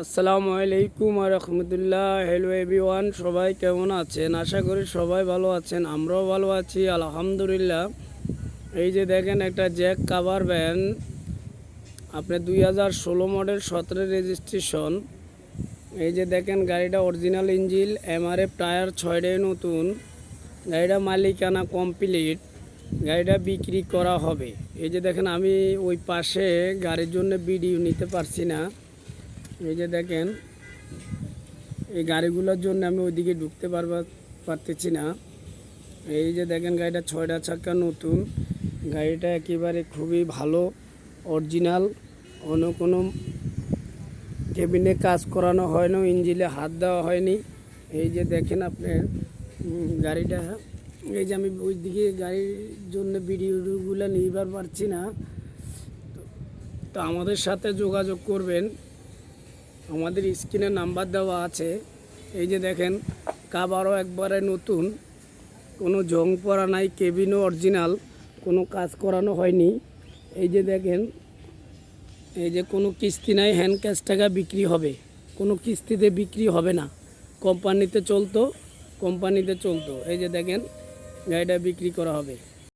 আসসালামু আলাইকুম রহমতুল্লাহ hello everyone, সবাই কেমন আছেন? আশা করি সবাই ভালো আছেন, আমরাও ভালো আছি, আলহামদুলিল্লাহ। এই যে দেখেন একটা জ্যাক কাভার ভ্যান, আপনি দুই হাজার ষোলো মডেল সতেরো রেজিস্ট্রেশন। এই যে দেখেন গাড়িটা অরিজিনাল ইঞ্জিল এমআরএফ টায়ার ছয়টাই নতুন। গাড়িটা মালিকানা কমপ্লিট, গাড়িটা বিক্রি করা হবে। এই যে দেখেন আমি ওই পাশে গাড়ির জন্য ভিডিও নিতে পারছি না। এই যে দেখেন এই গাড়িগুলোর জন্য আমি ওইদিকে ঢুকতে পারবা পারতেছি না। এই যে দেখেন গাড়িটা ছয়টা চাকা নতুন। গাড়িটা একেবারে খুবই ভালো অরিজিনাল অন্য কোনো কেবিনে কাজ করানো হয় না ইঞ্জিলে হাত দেওয়া হয়নি। এই যে দেখেন আপনার উম, গাড়িটা। এই যে আমি ওইদিকে গাড়ির জন্য ভিডিওগুলো নিবার পারছি না। তো আমাদের সাথে যোগাযোগ করবেন। আমাদের স্ক্রিনে নাম্বার দেওয়া আছে। এই যে দেখেন কাবারও একবারে নতুন। কোনো জং পরা নাই, কেবিনও অরিজিনাল, কোনো কাজ করানো হয়নি। এই যে দেখেন, এই যে কোনো কিস্তি নাই হ্যান্ড ক্যাশ টাকা বিক্রি হবে। কোনো কিস্তিতে বিক্রি হবে না। কোম্পানিতে চলতো কোম্পানিতে চলতো। এই যে দেখেন, গাড়িটা বিক্রি করা হবে।